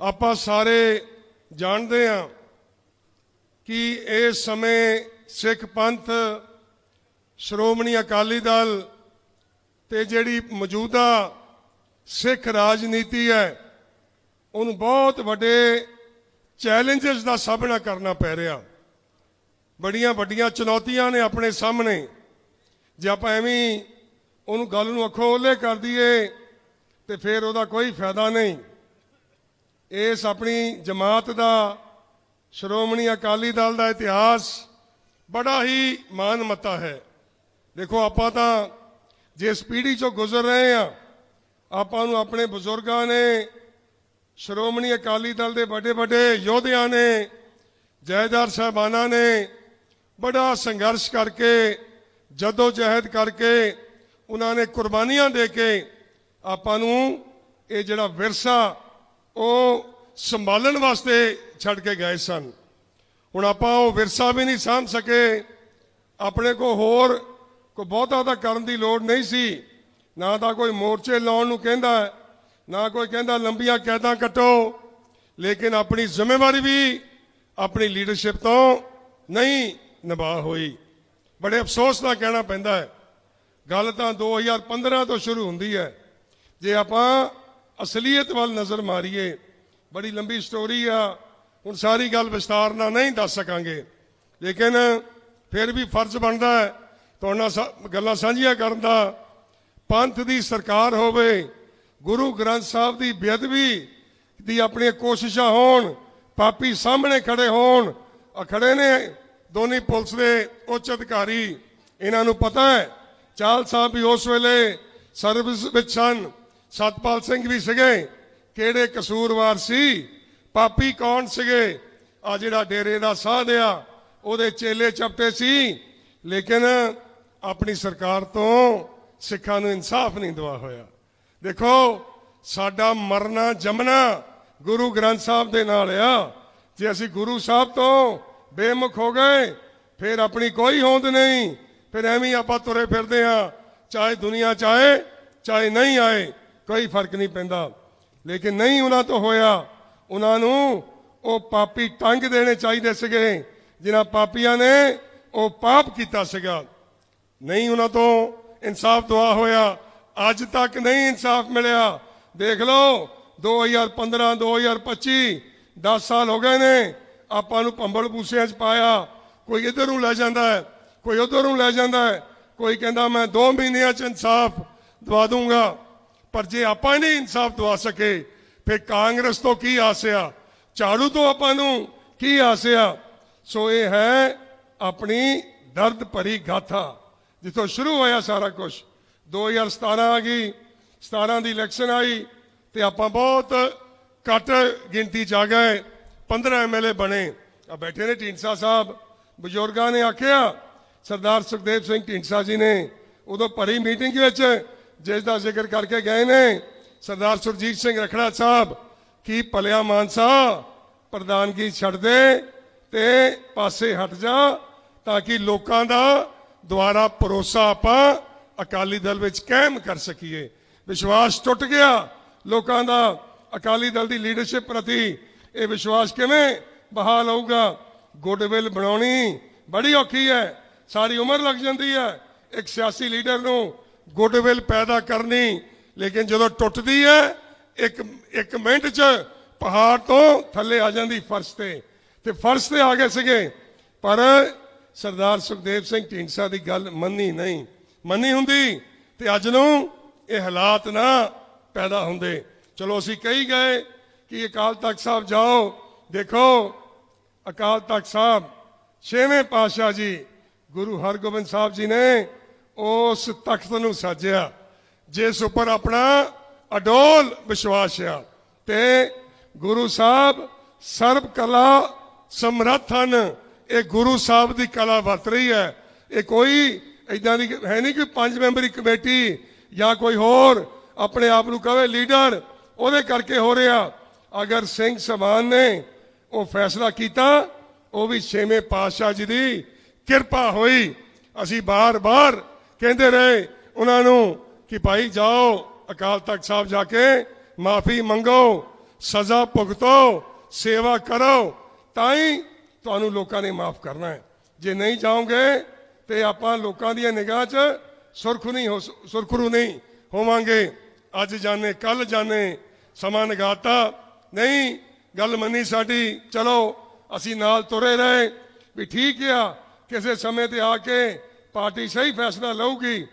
ਆਪਾਂ ਸਾਰੇ ਜਾਣਦੇ ਹਾਂ ਕਿ ਇਸ ਸਮੇਂ ਸਿੱਖ ਪੰਥ, ਸ਼੍ਰੋਮਣੀ ਅਕਾਲੀ ਦਲ ਤੇ ਜਿਹੜੀ ਮੌਜੂਦਾ ਸਿੱਖ ਰਾਜਨੀਤੀ ਹੈ, ਉਹਨੂੰ ਬਹੁਤ ਵੱਡੇ ਚੈਲੰਜਸ ਦਾ ਸਾਹਮਣਾ ਕਰਨਾ ਪੈ ਰਿਹਾ। ਬੜੀਆਂ ਵੱਡੀਆਂ ਚੁਣੌਤੀਆਂ ਨੇ ਆਪਣੇ ਸਾਹਮਣੇ। ਜੇ ਆਪਾਂ ਐਵੇਂ ਉਹਨੂੰ ਗੱਲ ਨੂੰ ਅੱਖੋਂ ਓਲੇ ਕਰ ਦਈਏ, ਤੇ ਫਿਰ ਉਹਦਾ ਕੋਈ ਫਾਇਦਾ ਨਹੀਂ। ਇਸ ਆਪਣੀ ਜਮਾਤ ਦਾ ਸ਼੍ਰੋਮਣੀ ਅਕਾਲੀ ਦਲ ਦਾ ਇਤਿਹਾਸ ਬੜਾ ਹੀ ਮਾਨਮਤਾ ਹੈ। ਦੇਖੋ, ਆਪਾਂ ਤਾਂ ਜਿਸ ਪੀੜ੍ਹੀ ਚੋਂ ਗੁਜ਼ਰ ਰਹੇ ਆ ਆਪਾਂ ਨੂੰ ਆਪਣੇ ਬਜ਼ੁਰਗਾਂ ਨੇ, ਸ਼੍ਰੋਮਣੀ ਅਕਾਲੀ ਦਲ ਦੇ ਵੱਡੇ ਵੱਡੇ ਯੋਧਿਆਂ ਨੇ ਜਾਇਦਾਰ ਸਾਹਿਬਾਨਾਂ ਨੇ ਬੜਾ ਸੰਘਰਸ਼ ਕਰਕੇ ਜਦੋਂ ਜਹਿਦ ਕਰਕੇ ਉਹਨਾਂ ਨੇ ਕੁਰਬਾਨੀਆਂ ਦੇ ਕੇ ਆਪਾਂ ਨੂੰ ਇਹ ਜਿਹੜਾ ਵਿਰਸਾ ਉਹ ਸੰਭਾਲਣ ਵਾਸਤੇ ਛੱਡ ਕੇ ਗਏ ਸਨ। ਹੁਣ ਆਪਾਂ ਉਹ ਵਿਰਸਾ ਵੀ ਨਹੀਂ ਸਾਂਭ ਸਕੇ। ਆਪਣੇ ਕੋ ਹੋਰ ਕੋ ਬਹੁਤਾ ਤਾਂ ਕਰਨ ਦੀ ਲੋੜ ਨਹੀਂ ਸੀ। ਨਾ ਤਾਂ ਕੋਈ ਮੋਰਚੇ ਲਾਉਣ ਨੂੰ ਕਹਿੰਦਾ, ਨਾ ਕੋਈ ਕਹਿੰਦਾ ਲੰਬੀਆਂ ਕੈਦਾਂ ਕੱਟੋ। ਲੇਕਿਨ ਆਪਣੀ ਜ਼ਿੰਮੇਵਾਰੀ ਵੀ ਆਪਣੀ ਲੀਡਰਸ਼ਿਪ ਤੋਂ ਨਹੀਂ ਨਿਭਾ ਹੋਈ। ਬੜੇ ਅਫਸੋਸ ਦਾ ਕਹਿਣਾ ਪੈਂਦਾ ਹੈ। ਗੱਲ ਤਾਂ 2015 ਤੋਂ ਸ਼ੁਰੂ ਹੁੰਦੀ ਹੈ। ਜੇ ਆਪਾਂ ਅਸਲੀਅਤ ਵੱਲ ਨਜ਼ਰ ਮਾਰੀਏ, ਬੜੀ ਲੰਬੀ ਸਟੋਰੀ ਆ, ਹੁਣ ਸਾਰੀ ਗੱਲ ਵਿਸਤਾਰ ਨਾਲ ਨਹੀਂ ਦੱਸ ਸਕਾਂਗੇ। ਲੇਕਿਨ ਫਿਰ ਵੀ ਫਰਜ਼ ਬਣਦਾ ਹੈ, ਤੁਹਾਡੇ ਗੱਲਾਂ ਸਾਂਝੀਆਂ ਕਰਨ ਦਾ, ਪੰਥ ਦੀ ਸਰਕਾਰ ਹੋਵੇ, ਗੁਰੂ ਗ੍ਰੰਥ ਸਾਹਿਬ ਦੀ ਬੇਅਦਬੀ ਦੀ ਆਪਣੀਆਂ ਕੋਸ਼ਿਸ਼ਾਂ ਹੋਣ, ਪਾਪੀ ਸਾਹਮਣੇ ਖੜੇ ਹੋਣ ਆ ਖੜੇ ਨੇ ਦੋਨੀ ਪੁਲਿਸ ਦੇ ਉੱਚ ਅਧਿਕਾਰੀ, ਇਹਨਾਂ ਨੂੰ ਪਤਾ ਹੈ, ਚਾਲ ਸਾਹਿਬ ਵੀ ਉਸ ਵੇਲੇ ਸਰਵਿਸ ਵਿੱਚ ਸਨ ਸਤਪਾਲ ਸਿੰਘ ਵੀ ਸੀਗੇ। ਕਿਹੜੇ ਕਸੂਰਵਾਰ ਸੀ? ਪਾਪੀ ਕੌਣ ਸੀਗੇ? ਆ ਜਿਹੜਾ ਡੇਰੇ ਦਾ ਸਾਧ ਆ ਉਹਦੇ ਚੇਲੇ ਚਪਟੇ ਸੀ। ਲੇਕਿਨ ਆਪਣੀ ਸਰਕਾਰ ਤੋਂ ਸਿੱਖਾਂ ਨੂੰ ਇਨਸਾਫ ਨਹੀਂ ਦਵਾ ਹੋਇਆ। ਦੇਖੋ, ਸਾਡਾ ਮਰਨਾ ਜਮਨਾ ਗੁਰੂ ਗ੍ਰੰਥ ਸਾਹਿਬ ਦੇ ਨਾਲ ਆ। ਜੇ ਅਸੀਂ ਗੁਰੂ ਸਾਹਿਬ ਤੋਂ ਬੇਮੁਖ ਹੋ ਗਏ, ਫਿਰ ਆਪਣੀ ਕੋਈ ਹੋਂਦ ਨਹੀਂ। ਫਿਰ ਐਵੇਂ ਆਪਾਂ ਤੁਰੇ ਫਿਰਦੇ ਆ ਚਾਹੇ ਦੁਨੀਆ ਚਾਹੇ ਚਾਹੇ ਨਹੀਂ ਆਏ। ਕੋਈ ਫ਼ਰਕ ਨਹੀਂ ਪੈਂਦਾ। ਲੇਕਿਨ ਨਹੀਂ ਉਹਨਾਂ ਤੋਂ ਹੋਇਆ। ਉਹਨਾਂ ਨੂੰ ਉਹ ਪਾਪੀ ਟੰਗ ਦੇਣੇ ਚਾਹੀਦੇ ਸੀਗੇ। ਜਿਨ੍ਹਾਂ ਪਾਪੀਆਂ ਨੇ ਉਹ ਪਾਪ ਕੀਤਾ ਸੀਗਾ। ਨਹੀਂ ਉਹਨਾਂ ਤੋਂ ਇਨਸਾਫ ਦੁਆ ਹੋਇਆ। ਅੱਜ ਤੱਕ ਨਹੀਂ ਇਨਸਾਫ ਮਿਲਿਆ। ਦੇਖ ਲਓ 2015 2025 10 ਸਾਲ ਹੋ ਗਏ ਨੇ। ਆਪਾਂ ਨੂੰ ਪੰਬਲ ਪੂਸਿਆਂ 'ਚ ਪਾਇਆ। ਕੋਈ ਇਧਰ ਨੂੰ ਲੈ ਜਾਂਦਾ ਹੈ, ਕੋਈ ਉਧਰ ਨੂੰ ਲੈ ਜਾਂਦਾ ਹੈ। ਕੋਈ ਕਹਿੰਦਾ, ਮੈਂ 2 ਮਹੀਨਿਆਂ 'ਚ ਇਨਸਾਫ ਦਵਾ ਦੂੰਗਾ ਪਰ ਜੇ ਆਪਾਂ ਨਹੀਂ ਇਨਸਾਫ ਦਵਾ ਸਕੇ, ਫਿਰ ਕਾਂਗਰਸ ਤੋਂ ਕੀ ਆਸਿਆ? ਝਾੜੂ ਤੋਂ ਆਪਾਂ ਨੂੰ ਕੀ ਆਸਿਆ? ਸੋ ਇਹ ਹੈ ਆਪਣੀ ਦਰਦ ਭਰੀ ਗਾਥਾ, ਜਿੱਥੋਂ ਸ਼ੁਰੂ ਹੋਇਆ ਸਾਰਾ ਕੁਝ 2017 ਆ ਗਈ 17 ਦੀ ਇਲੈਕਸ਼ਨ ਆਈ ਤੇ ਆਪਾਂ ਬਹੁਤ ਘੱਟ ਗਿਣਤੀ ਚ ਆ ਗਏ 15 ਐਮਐਲਏ ਬਣੇ। ਆ ਬੈਠੇ ਨੇ ਢੀਂਡਸਾ ਸਾਹਿਬ। ਬਜ਼ੁਰਗਾਂ ਨੇ ਆਖਿਆ, ਸਰਦਾਰ ਸੁਖਦੇਵ ਸਿੰਘ ਢੀਂਡਸਾ ਜੀ ਨੇ, ਉਦੋਂ ਭਰੀ ਮੀਟਿੰਗ ਵਿੱਚ ਜਿਸ ਦਾ ਜ਼ਿਕਰ ਕਰਕੇ ਗਏ ਨੇ ਸਰਦਾਰ ਸੁਰਜੀਤ ਸਿੰਘ ਰਖੜਾ ਸਾਹਿਬ ਕੀ ਭਲਿਆ ਮਾਨਸਾ ਪ੍ਰਧਾਨਗੀ ਛੱਡ ਦੇ ਤੇ ਪਾਸੇ ਹਟ ਜਾ ਤਾਂ ਕਿ ਲੋਕਾਂ ਦਾ ਦੁਆਰਾ ਭਰੋਸਾ ਆਪਾਂ ਅਕਾਲੀ ਦਲ ਵਿੱਚ ਕਾਇਮ ਕਰ ਸਕੀਏ। ਵਿਸ਼ਵਾਸ ਟੁੱਟ ਗਿਆ ਲੋਕਾਂ ਦਾ ਅਕਾਲੀ ਦਲ ਦੀ ਲੀਡਰਸ਼ਿਪ ਪ੍ਰਤੀ। ਇਹ ਵਿਸ਼ਵਾਸ ਕਿਵੇਂ ਬਹਾਲ ਹੋਊਗਾ? ਗੁੱਡਵਿਲ ਬਣਾਉਣੀ ਬੜੀ ਔਖੀ ਹੈ। ਸਾਰੀ ਉਮਰ ਲੱਗ ਜਾਂਦੀ ਹੈ। ਇੱਕ ਸਿਆਸੀ ਲੀਡਰ ਨੂੰ ਗੁੱਡਵਿਲ ਪੈਦਾ ਕਰਨੀ, ਲੇਕਿਨ ਜਦੋਂ ਟੁੱਟਦੀ ਹੈ, ਇੱਕ ਇੱਕ ਮਿੰਟ 'ਚ ਪਹਾੜ ਤੋਂ ਥੱਲੇ ਆ ਜਾਂਦੀ ਫਰਸ਼ ਤੇ। ਤੇ ਫਰਸ਼ ਤੇ ਆ ਗਏ ਸੀਗੇ, ਪਰ ਸਰਦਾਰ ਸੁਖਦੇਵ ਸਿੰਘ ਢੀਂਡਸਾ ਦੀ ਗੱਲ ਮੰਨੀ ਨਹੀਂ। ਮੰਨੀ ਹੁੰਦੀ, ਤੇ ਅੱਜ ਨੂੰ ਇਹ ਹਾਲਾਤ ਨਾ ਪੈਦਾ ਹੁੰਦੇ। ਚਲੋ ਅਸੀਂ ਕਹੀ ਗਏ ਕਿ ਅਕਾਲ ਤਖਤ ਸਾਹਿਬ ਜਾਓ, ਦੇਖੋ, ਅਕਾਲ ਤਖਤ ਸਾਹਿਬ, ਛੇਵੇਂ ਪਾਤਸ਼ਾਹ ਜੀ, ਗੁਰੂ ਹਰਗੋਬਿੰਦ ਸਾਹਿਬ ਜੀ ਨੇ ਉਸ ਤਖਤ ਨੂੰ ਸਾਜਿਆ, ਜਿਸ ਉੱਪਰ ਆਪਣਾ ਅਡੋਲ ਵਿਸ਼ਵਾਸ ਆ। ਤੇ ਗੁਰੂ ਸਾਹਿਬ ਸਰਬ ਕਲਾ ਸਮਰੱਥ ਹਨ। ਇਹ ਗੁਰੂ ਸਾਹਿਬ ਦੀ ਕਲਾ ਵਰਤ ਰਹੀ ਹੈ। ਇਹ ਕੋਈ ਇਦਾਂ ਦੀ ਹੈ ਨਹੀਂ ਕਿ ਪੰਜ ਮੈਂਬਰੀ ਕਮੇਟੀ ਜਾਂ ਕੋਈ ਹੋਰ ਆਪਣੇ ਆਪ ਨੂੰ ਕਹੇ ਲੀਡਰ, ਉਹਦੇ ਕਰਕੇ ਹੋ ਰਿਹਾ। ਅਗਰ ਸਿੰਘ ਸਮਾਨ ਨੇ ਉਹ ਫੈਸਲਾ ਕੀਤਾ, ਉਹ ਵੀ ਛੇਵੇਂ ਪਾਤਸ਼ਾਹ ਜੀ ਦੀ ਕਿਰਪਾ ਹੋਈ। ਅਸੀਂ ਬਾਰ-ਬਾਰ ਕਹਿੰਦੇ ਰਹੇ ਉਹਨਾਂ ਨੂੰ ਕਿ ਭਾਈ ਜਾਓ, ਅਕਾਲ ਤਖਤ ਸਾਹਿਬ ਜਾ ਕੇ ਮਾਫੀ ਮੰਗੋ, ਸਜ਼ਾ ਭੁਗਤੋ, ਸੇਵਾ ਕਰੋ ਤਾਂ ਹੀ ਤੁਹਾਨੂੰ ਲੋਕਾਂ ਨੇ ਮਾਫ ਕਰਨਾ ਹੈ। ਜੇ ਨਹੀਂ ਜਾਓਗੇ ਤੇ ਆਪਾਂ ਲੋਕਾਂ ਦੀਆਂ ਨਿਗਾਹ 'ਚ ਸੁਰਖ ਨਹੀਂ ਹੋ, ਸੁਰਖਰੂ ਨਹੀਂ ਹੋਵਾਂਗੇ। ਅੱਜ ਜਾਣੇ ਕੱਲ ਜਾਣੇ, ਸਮਾਂ ਨਗਾਤਾ ਨਹੀਂ, ਗੱਲ ਮੰਨੀ ਸਾਡੀ, ਚਲੋ, ਅਸੀਂ ਨਾਲ ਤੁਰੇ ਰਹੇ, ਵੀ ਠੀਕ ਆ, ਕਿਸੇ ਸਮੇਂ ਤੇ ਆ ਕੇ ਪਾਰਟੀ ਸਹੀ ਫੈਸਲਾ ਲਊਗੀ,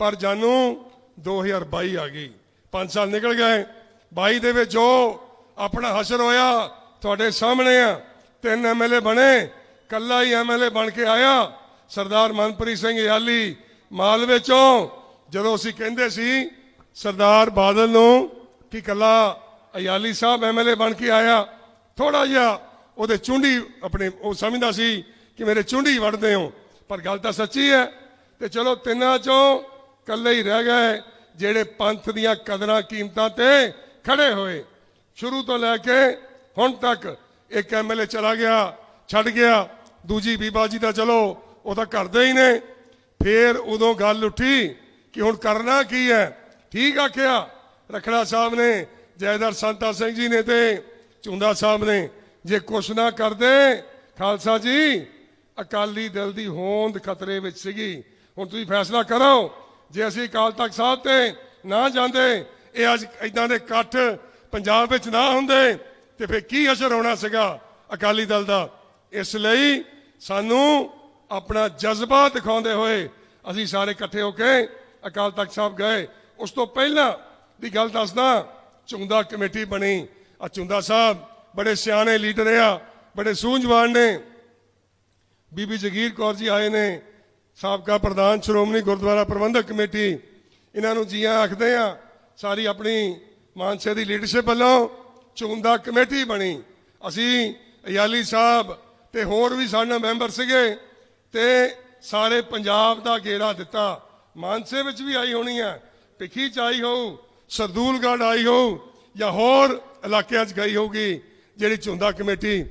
ਪਰ ਜਾਨੂੰ 2022 ਆ ਗਈ। 5 ਸਾਲ ਨਿਕਲ ਗਏ। 22 ਦੇ ਵਿੱਚ ਜੋ ਆਪਣਾ ਹਸ਼ਰ ਹੋਇਆ, ਤੁਹਾਡੇ ਸਾਹਮਣੇ ਆ। ਤਿੰਨ ਐਮਐਲਏ ਬਣੇ ਕੱਲਾ ਹੀ ਐਮਐਲਏ ਬਣ ਕੇ ਆਇਆ। ਸਰਦਾਰ ਮਨਪ੍ਰੀਤ ਸਿੰਘ ਯਾਲੀ ਮਾਲਵੇ ਚੋਂ ਜਦੋਂ ਅਸੀਂ ਕਹਿੰਦੇ ਸੀ, ਸਰਦਾਰ ਬਾਦਲ ਨੂੰ ਕਿ ਕੱਲਾ ਅਯਾਲੀ ਸਾਹਿਬ ਐਮਐਲਏ ਬਣ ਕੇ ਆਇਆ ਥੋੜਾ ਜਿਹਾ ਉਹਦੇ ਚੁੰਡੀ ਆਪਣੇ, ਉਹ ਸਮਝਦਾ ਸੀ ਕਿ ਮੇਰੇ ਚੁੰਡੀ ਵੜਦੇ ਹੋ। ਪਰ ਗੱਲ ਤਾਂ ਸੱਚੀ ਹੈ ਤੇ ਚਲੋ ਤਿੰਨਾਂ ਚੋਂ ਕੱਲੇ ਹੀ ਰਹਿ ਗਏ ਜਿਹੜੇ ਪੰਥ ਦੀਆਂ ਕਦਰਾਂ ਕੀਮਤਾਂ ਤੇ ਖੜੇ ਹੋਏ। ਸ਼ੁਰੂ ਤੋਂ ਲੈ ਕੇ ਹੁਣ ਤੱਕ ਇੱਕ ਐਮਐਲਏ ਚਲਾ ਗਿਆ, ਛੱਡ ਗਿਆ, ਦੂਜੀ ਬੀਬਾ ਜੀ ਦਾ ਚਲੋ ਉਹ ਤਾਂ ਕਰਦੇ ਹੀ ਨੇ। ਫੇਰ ਉਦੋਂ ਗੱਲ ਉੱਠੀ ਕਿ ਹੁਣ ਕਰਨਾ ਕੀ ਹੈ? ਠੀਕ ਆਖਿਆ ਰਖੜਾ ਸਾਹਿਬ ਨੇ, ਜੈਦਰ ਸੰਤਾ ਸਿੰਘ ਜੀ ਨੇ ਤੇ ਚੁੰਦਾ ਸਾਹਿਬ ਨੇ, ਜੇ ਕੁਛ ਨਾ ਕਰਦੇ ਖਾਲਸਾ ਜੀ ਅਕਾਲੀ ਦਲ ਦੀ ਹੋਂਦ ਖਤਰੇ ਵਿੱਚ ਸੀਗੀ। ਹੁਣ ਤੁਸੀਂ ਫੈਸਲਾ ਕਰੋ, ਜੇ ਅਸੀਂ ਅਕਾਲ ਤਖਤ ਸਾਹਿਬ ਤੇ ਨਾ ਜਾਂਦੇ, ਇਹ ਅੱਜ ਇਦਾਂ ਦੇ ਇਕੱਠ ਪੰਜਾਬ ਵਿੱਚ ਨਾ ਹੁੰਦੇ, ਤੇ ਫਿਰ ਕੀ ਅਸਰ ਹੋਣਾ ਸੀਗਾ ਅਕਾਲੀ ਦਲ ਦਾ? ਇਸ ਲਈ ਸਾਨੂੰ ਆਪਣਾ ਜਜ਼ਬਾ ਦਿਖਾਉਂਦੇ ਹੋਏ ਅਸੀਂ ਸਾਰੇ ਇਕੱਠੇ ਹੋ ਕੇ ਅਕਾਲ ਤਖਤ ਸਾਹਿਬ ਗਏ। ਉਸ ਤੋਂ ਪਹਿਲਾਂ ਦੀ ਗੱਲ ਦੱਸਦਾ, ਚੁੰਦਾ ਕਮੇਟੀ ਬਣੀ। ਆ ਚੁੰਦਾ ਸਾਹਿਬ ਬੜੇ ਸਿਆਣੇ ਲੀਡਰ ਆ, ਬੜੇ ਸੂਝਵਾਨ ਨੇ। ਬੀਬੀ ਜਗੀਰ ਕੌਰ ਜੀ ਆਏ ਨੇ, ਸਾਬਕਾ ਪ੍ਰਧਾਨ ਸ਼੍ਰੋਮਣੀ ਗੁਰਦੁਆਰਾ ਪ੍ਰਬੰਧਕ ਕਮੇਟੀ। ਇਹਨਾਂ ਨੂੰ ਜੀਆਂ ਆਖਦੇ ਆ ਸਾਰੀ ਆਪਣੀ ਮਾਨਸੇ ਦੀ ਲੀਡਰਸ਼ਿਪ ਵੱਲੋਂ ਚੁੰਦਾ ਕਮੇਟੀ ਬਣੀ। ਅਸੀਂ ਅਯਾਲੀ ਸਾਹਿਬ ਤੇ ਹੋਰ ਵੀ ਸਾਡੇ ਨਾਲ ਮੈਂਬਰ ਸੀਗੇ ਤੇ ਸਾਰੇ ਪੰਜਾਬ ਦਾ ਗੇੜਾ ਦਿੱਤਾ। ਮਾਨਸੇ ਵਿੱਚ ਵੀ ਆਈ ਹੋਣੀ ਆ, ਭਿੱਖੀ ਚ ਆਈ ਹੋਊ, ਸਰਦੂਲਗੜ੍ਹ ਆਈ ਹੋਊ ਜਾਂ ਹੋਰ ਇਲਾਕਿਆਂ 'ਚ ਗਈ ਹੋਊਗੀ ਜਿਹੜੀ ਚੁੰਦਾ ਕਮੇਟੀ।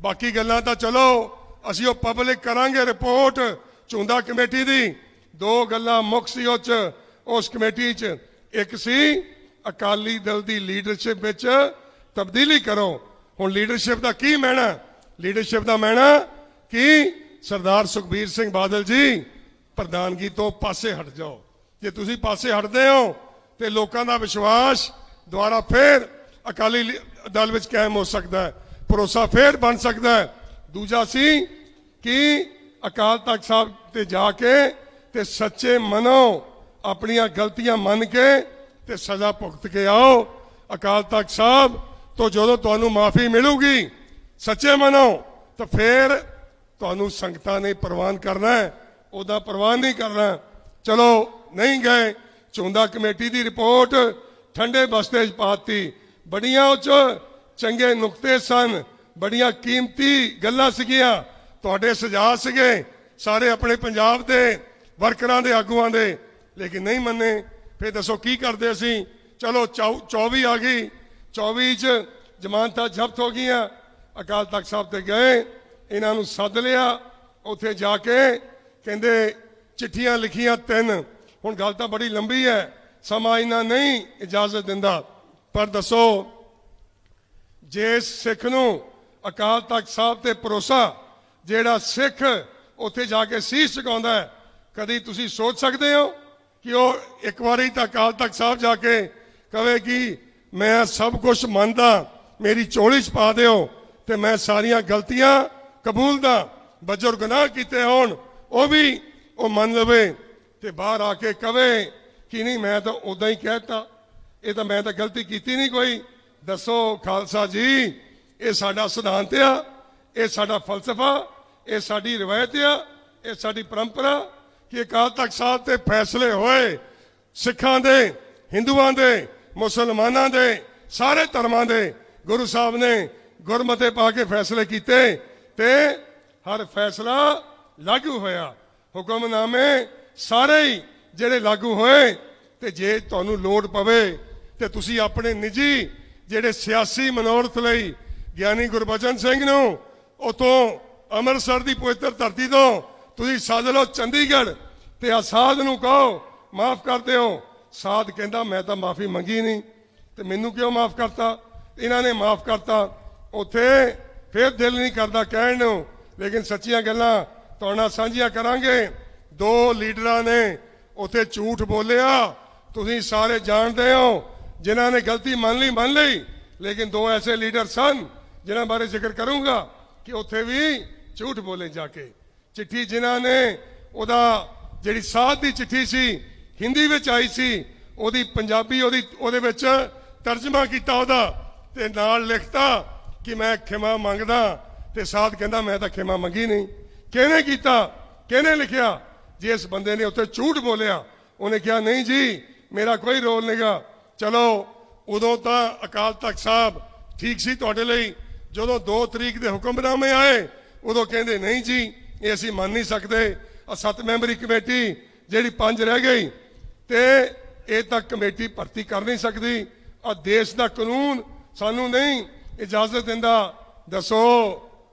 ਬਾਕੀ ਗੱਲਾਂ ਤਾਂ ਚਲੋ ਅਸੀਂ ਉਹ ਪਬਲਿਕ ਕਰਾਂਗੇ ਰਿਪੋਰਟ ਚੁੰਦਾ ਕਮੇਟੀ ਦੀ। ਦੋ ਗੱਲਾਂ ਮੁੱਖ ਸੀ ਉਹ 'ਚ, ਉਸ ਕਮੇਟੀ 'ਚ। ਇੱਕ ਸੀ ਅਕਾਲੀ ਦਲ ਦੀ ਲੀਡਰਸ਼ਿਪ ਵਿੱਚ ਤਬਦੀਲੀ ਕਰੋ। ਹੁਣ ਲੀਡਰਸ਼ਿਪ ਦਾ ਕੀ ਮਹਿਣਾ ਲੀਡਰਸ਼ਿਪ ਦਾ ਮੈਣਾ ਕਿ ਸਰਦਾਰ ਸੁਖਬੀਰ ਸਿੰਘ ਬਾਦਲ ਜੀ ਪ੍ਰਧਾਨਗੀ ਤੋਂ ਪਾਸੇ ਹਟ ਜਾਓ। ਜੇ ਤੁਸੀਂ ਪਾਸੇ ਹਟਦੇ ਹੋ ਤੇ ਲੋਕਾਂ ਦਾ ਵਿਸ਼ਵਾਸ ਦੁਆਰਾ ਫੇਰ ਅਕਾਲੀ ਦਲ ਵਿੱਚ ਕਾਇਮ ਹੋ ਸਕਦਾ ਹੈ। ਭਰੋਸਾ ਫੇਰ ਬਣ ਸਕਦਾ ਹੈ। ਦੂਜਾ ਸੀ ਕਿ ਅਕਾਲ ਤਖਤ ਸਾਹਿਬ ਤੇ ਜਾ ਕੇ ਤੇ ਸੱਚੇ ਮਨੋ ਆਪਣੀਆਂ ਗਲਤੀਆਂ ਮੰਨ ਕੇ ਤੇ ਸਜ਼ਾ ਭੁਗਤ ਕੇ ਆਓ। ਅਕਾਲ ਤਖਤ ਸਾਹਿਬ, ਤੋਂ ਜਦੋਂ ਤੁਹਾਨੂੰ ਮਾਫੀ ਮਿਲੂਗੀ ਸੱਚੇ ਮਨੋ, ਤਾਂ ਫੇਰ ਤੁਹਾਨੂੰ ਸੰਗਤਾਂ ਨੇ ਪ੍ਰਵਾਨ ਕਰਨਾ ਹੈ। ਉਹਦਾ ਪ੍ਰਵਾਨ ਨਹੀਂ ਕਰਨਾ। ਚਲੋ, ਨਹੀਂ ਗਏ। ਚੁੰਦਾ ਕਮੇਟੀ ਦੀ ਰਿਪੋਰਟ ਠੰਡੇ ਬਸਤੇ 'ਚ ਪਾਤੀ। ਬੜੀਆਂ ਉਹ 'ਚ ਚੰਗੇ ਨੁਕਤੇ ਸਨ। ਬੜੀਆਂ ਕੀਮਤੀ ਗੱਲਾਂ ਸੀਗੀਆਂ। ਤੁਹਾਡੇ ਸੁਝਾਅ ਸੀਗੇ, ਸਾਰੇ ਆਪਣੇ ਪੰਜਾਬ ਦੇ ਵਰਕਰਾਂ ਦੇ, ਆਗੂਆਂ ਦੇ। ਲੇਕਿਨ ਨਹੀਂ ਮੰਨੇ। ਫਿਰ ਦੱਸੋ ਕੀ ਕਰਦੇ ਅਸੀਂ? ਚਲੋ, ਚੌ- 24 ਆ ਗਈ। 24 ਚ ਜ਼ਮਾਨਤਾਂ ਜ਼ਬਤ ਹੋ ਗਈਆਂ। ਅਕਾਲ ਤਖਤ ਸਾਹਿਬ ਤੇ ਗਏ। ਇਹਨਾਂ ਨੂੰ ਸੱਦ ਲਿਆ। ਉੱਥੇ ਜਾ ਕੇ ਕਹਿੰਦੇ, ਚਿੱਠੀਆਂ ਲਿਖੀਆਂ ਤਿੰਨ। ਹੁਣ ਗੱਲ ਤਾਂ ਬੜੀ ਲੰਬੀ ਹੈ। ਸਮਾਂ ਇਹਨਾਂ ਨਹੀਂ ਇਜਾਜ਼ਤ ਦਿੰਦਾ। ਪਰ ਦੱਸੋ, ਜੇ ਸਿੱਖ ਨੂੰ ਅਕਾਲ ਤਖਤ ਸਾਹਿਬ ਤੇ ਭਰੋਸਾ ਜਿਹੜਾ ਸਿੱਖ ਉੱਥੇ ਜਾ ਕੇ ਸੀਸ ਝੁਕਾਉਂਦਾ ਹੈ, ਕਦੀ ਤੁਸੀਂ ਸੋਚ ਸਕਦੇ ਹੋ ਕਿ ਉਹ ਇੱਕ ਵਾਰੀ ਤਾਂ ਅਕਾਲ ਤਖਤ ਸਾਹਿਬ ਜਾ ਕੇ ਕਵੇ ਕਿ ਮੈਂ ਸਭ ਕੁਝ ਮੰਨਦਾ, ਮੇਰੀ ਚੋਲੀ 'ਚ ਪਾ ਦਿਓ ਤੇ ਮੈਂ ਸਾਰੀਆਂ ਗਲਤੀਆਂ ਕਬੂਲਦਾ ਬਜਰ ਗੁਨਾਹ ਕੀਤੇ ਹੋਣ, ਉਹ ਵੀ ਉਹ ਮੰਨ ਲਵੇ ਤੇ ਬਾਹਰ ਆ ਕੇ ਕਵੇ ਕਿ ਨਹੀਂ, ਮੈਂ ਤਾਂ ਉਦਾਂ ਹੀ ਕਹਿਤਾ ਇਹ ਤਾਂ ਮੈਂ ਤਾਂ ਗਲਤੀ ਕੀਤੀ ਨਹੀਂ ਕੋਈ। ਦੱਸੋ ਖਾਲਸਾ ਜੀ ਇਹ ਸਾਡਾ ਸਿਧਾਂਤ ਆ, ਇਹ ਸਾਡਾ ਫਲਸਫਾ, ਇਹ ਸਾਡੀ ਰਵਾਇਤ ਆ, ਇਹ ਸਾਡੀ ਪਰੰਪਰਾ ਕਿ ਅਕਾਲ ਤਖਤ ਸਾਹਿਬ ਤੇ ਫੈਸਲੇ ਹੋਏ, ਸਿੱਖਾਂ ਦੇ, ਹਿੰਦੂਆਂ ਦੇ, ਮੁਸਲਮਾਨਾਂ ਦੇ, ਸਾਰੇ ਧਰਮਾਂ ਦੇ ਗੁਰੂ ਸਾਹਿਬ ਨੇ ਗੁਰਮਤੇ ਪਾ ਕੇ ਫੈਸਲੇ ਕੀਤੇ ਤੇ ਹਰ ਫੈਸਲਾ ਲਾਗੂ ਹੋਇਆ। ਹੁਕਮਨਾਮੇ ਸਾਰੇ ਹੀ ਜਿਹੜੇ ਲਾਗੂ ਹੋਏ ਤੇ ਜੇ ਤੁਹਾਨੂੰ ਲੋੜ ਪਵੇ ਤੇ ਤੁਸੀਂ ਆਪਣੇ ਨਿੱਜੀ ਜਿਹੜੇ ਸਿਆਸੀ ਮਨੋਰਥ ਲਈ ਗਿਆਨੀ ਗੁਰਬਚਨ ਸਿੰਘ ਨੂੰ ਉਤੋਂ ਅੰਮ੍ਰਿਤਸਰ ਦੀ ਪਵਿੱਤਰ ਧਰਤੀ ਤੋਂ ਤੁਸੀਂ ਸੱਦ ਲਓ ਚੰਡੀਗੜ੍ਹ ਤੇ ਆਸਾਦ ਨੂੰ ਕਹੋ, ਮਾਫ ਕਰ ਦਿਓ। ਸਾਧ ਕਹਿੰਦਾ, ਮੈਂ ਤਾਂ ਮਾਫੀ ਮੰਗੀ ਨਹੀਂ ਤੇ ਮੈਨੂੰ ਕਿਉਂ ਮਾਫ ਕਰਤਾ? ਇਹਨਾਂ ਨੇ ਮਾਫ ਕਰਤਾ। ਉੱਥੇ ਫਿਰ ਦਿਲ ਨਹੀਂ ਕਰਦਾ ਕਹਿਣ ਨੂੰ, ਲੇਕਿਨ ਸੱਚੀਆਂ ਗੱਲਾਂ ਤੁਹਾਡੇ ਨਾਲ ਸਾਂਝੀਆਂ ਕਰਾਂਗੇ। ਦੋ ਲੀਡਰਾਂ ਨੇ ਉੱਥੇ ਝੂਠ ਬੋਲਿਆ, ਤੁਸੀਂ ਸਾਰੇ ਜਾਣਦੇ ਹੋ, ਜਿਨ੍ਹਾਂ ਨੇ ਗਲਤੀ ਮੰਨ ਲਈ ਮੰਨ ਲਈ, ਲੇਕਿਨ ਦੋ ਐਸੇ ਲੀਡਰ ਸਨ ਜਿਨ੍ਹਾਂ ਬਾਰੇ ਜ਼ਿਕਰ ਕਰੂੰਗਾ ਕਿ ਉੱਥੇ ਵੀ ਝੂਠ ਬੋਲੇ ਜਾ ਕੇ। ਚਿੱਠੀ ਜਿਨ੍ਹਾਂ ਨੇ ਉਹਦਾ ਜਿਹੜੀ ਸਾਧ ਦੀ ਚਿੱਠੀ ਸੀ, ਹਿੰਦੀ ਵਿੱਚ ਆਈ ਸੀ, ਉਹਦੀ ਪੰਜਾਬੀ ਉਹਦੀ ਉਹਦੇ ਵਿੱਚ ਤਰਜਮਾ ਕੀਤਾ ਉਹਦਾ ਤੇ ਨਾਲ ਲਿਖਤਾ ਕਿ ਮੈਂ ਖਿਮਾ ਮੰਗਦਾ ਤੇ ਸਾਧ ਕਹਿੰਦਾ ਮੈਂ ਤਾਂ ਖਿਮਾ ਮੰਗੀ ਨਹੀਂ। ਕਿਹਨੇ ਕੀਤਾ? ਕਿਹਨੇ ਲਿਖਿਆ? ਜੇ ਇਸ ਬੰਦੇ ਨੇ ਉੱਥੇ ਝੂਠ ਬੋਲਿਆ, ਉਹਨੇ ਕਿਹਾ, ਨਹੀਂ ਜੀ, ਮੇਰਾ ਕੋਈ ਰੋਲ ਨਹੀਂਗਾ ਚਲੋ, ਉਦੋਂ ਤਾਂ ਅਕਾਲ ਤਖਤ ਸਾਹਿਬ ਠੀਕ ਸੀ ਤੁਹਾਡੇ ਲਈ ਜਦੋਂ 2 ਤਰੀਕ ਦੇ ਹੁਕਮਨਾਮੇ ਆਏ, ਉਦੋਂ ਕਹਿੰਦੇ, ਨਹੀਂ ਜੀ, ਇਹ ਅਸੀਂ ਮੰਨ ਨਹੀਂ ਸਕਦੇ। ਆ ਸੱਤ ਮੈਂਬਰੀ ਕਮੇਟੀ ਜਿਹੜੀ ਪੰਜ ਰਹਿ ਗਈ ਤੇ ਇਹ ਤਾਂ ਕਮੇਟੀ ਭਰਤੀ ਕਰ ਨਹੀਂ ਸਕਦੀ। ਆ ਦੇਸ਼ ਦਾ ਕਾਨੂੰਨ ਸਾਨੂੰ ਨਹੀਂ ਇਜਾਜ਼ਤ ਦਿੰਦਾ। ਦੱਸੋ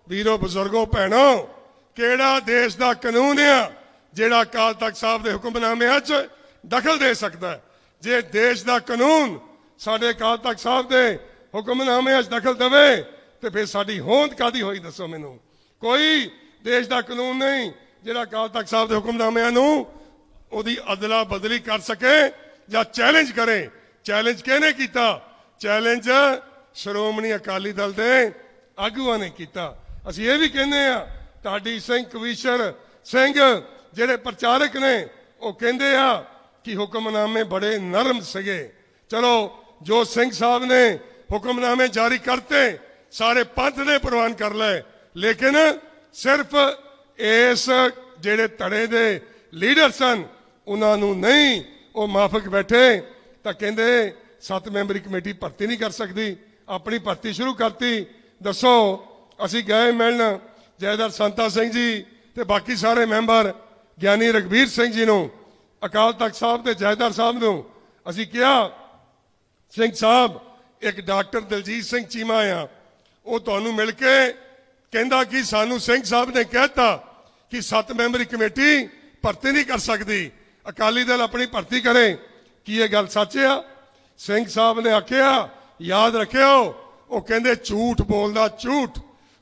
ਵੀਰੋ, ਬਜ਼ੁਰਗੋ, ਭੈਣੋ, ਕਿਹੜਾ ਦੇਸ਼ ਦਾ ਕਾਨੂੰਨ ਆ ਜਿਹੜਾ ਅਕਾਲ ਤਖਤ ਸਾਹਿਬ ਦੇ ਹੁਕਮਨਾਮਿਆਂ 'ਚ ਦਖਲ ਦੇ ਸਕਦਾ ਹੈ? ਜੇ ਦੇਸ਼ ਦਾ ਕਾਨੂੰਨ ਸਾਡੇ ਅਕਾਲ ਤਖਤ ਸਾਹਿਬ ਦੇ ਹੁਕਮਨਾਮਿਆਂ 'ਚ ਦਖਲ ਦੇਵੇ ਤੇ ਫਿਰ ਸਾਡੀ ਹੋਂਦ ਕਾਦੀ ਹੋਈ ਦੱਸੋ ਮੈਨੂੰ? ਕੋਈ ਦੇਸ਼ ਦਾ ਕਾਨੂੰਨ ਨਹੀਂ ਜਿਹੜਾ ਅਕਾਲ ਤਖਤ ਸਾਹਿਬ ਦੇ ਹੁਕਮਨਾਮਿਆਂ ਨੂੰ ਉਹਦੀ ਅਦਲਾ ਬਦਲੀ ਕਰ ਸਕੇ ਜਾਂ ਚੈਲੰਜ ਕਰੇ। ਚੈਲੰਜ ਕਿਹਨੇ ਕੀਤਾ? ਚੈਲੰਜ ਸ਼੍ਰੋਮਣੀ ਅਕਾਲੀ ਦਲ ਦੇ ਆਗੂਆਂ ਨੇ ਕੀਤਾ। ਅਸੀਂ ਇਹ ਵੀ ਕਹਿੰਦੇ ਆ ਤੁਹਾਡੀ ਸਿੰਘ ਕਵੀਸ਼ਰ ਸਿੰਘ ਜਿਹੜੇ ਪ੍ਰਚਾਰਕ ਨੇ, ਉਹ ਕਹਿੰਦੇ ਆ ਕਿ ਹੁਕਮਨਾਮੇ ਬੜੇ ਨਰਮ ਸੀਗੇ। ਚਲੋ, ਜੋ ਸਿੰਘ ਸਾਹਿਬ ਨੇ ਹੁਕਮਨਾਮੇ ਜਾਰੀ ਕਰਤੇ ਸਾਰੇ ਪੰਥ ਨੇ ਪ੍ਰਵਾਨ ਕਰ ਲਏ। ਲੇਕਿਨ ਸਿਰਫ ਇਸ ਜਿਹੜੇ ਧੜੇ ਦੇ ਲੀਡਰ ਸਨ, ਉਹਨਾਂ ਨੂੰ ਨਹੀਂ ਉਹ ਮਾਫਕ ਬੈਠੇ ਤਾਂ ਕਹਿੰਦੇ, ਸੱਤ ਮੈਂਬਰੀ ਕਮੇਟੀ ਭਰਤੀ ਨਹੀਂ ਕਰ ਸਕਦੀ, ਆਪਣੀ ਭਰਤੀ ਸ਼ੁਰੂ ਕਰਤੀ। ਦੱਸੋ, ਅਸੀਂ ਗਏ ਮਿਲਣ, ਜੈਦਰ ਸੰਤਾ ਸਿੰਘ ਜੀ ਤੇ ਬਾਕੀ ਸਾਰੇ ਮੈਂਬਰ, ਗਿਆਨੀ ਰਗਵੀਰ ਸਿੰਘ ਜੀ ਨੂੰ, ਅਕਾਲ ਤਖਤ ਸਾਹਿਬ ਤੇ ਜੈਦਰ ਸਾਹਿਬ ਨੂੰ, ਅਸੀਂ ਕਿਹਾ, ਸਿੰਘ ਸਾਹਿਬ, ਇੱਕ ਡਾਕਟਰ ਦਲਜੀਤ ਸਿੰਘ ਚੀਮਾ ਆ ਉਹ ਤੁਹਾਨੂੰ ਮਿਲ ਕੇ ਕਹਿੰਦਾ ਕਿ ਸਾਨੂੰ ਸਿੰਘ ਸਾਹਿਬ ਨੇ ਕਹਿਤਾ ਕਿ ਸੱਤ ਮੈਂਬਰੀ ਕਮੇਟੀ ਭਰਤੀ ਨਹੀਂ ਕਰ ਸਕਦੀ। ਅਕਾਲੀ ਦਲ ਆਪਣੀ ਭਰਤੀ ਕਰੇ। ਕੀ ਇਹ ਗੱਲ ਸੱਚ ਆ? ਸਿੰਘ ਸਾਹਿਬ ਨੇ ਆਖਿਆ, ਯਾਦ ਰੱਖਿਓ, ਉਹ ਕਹਿੰਦੇ ਝੂਠ ਬੋਲਦਾ, ਝੂਠ।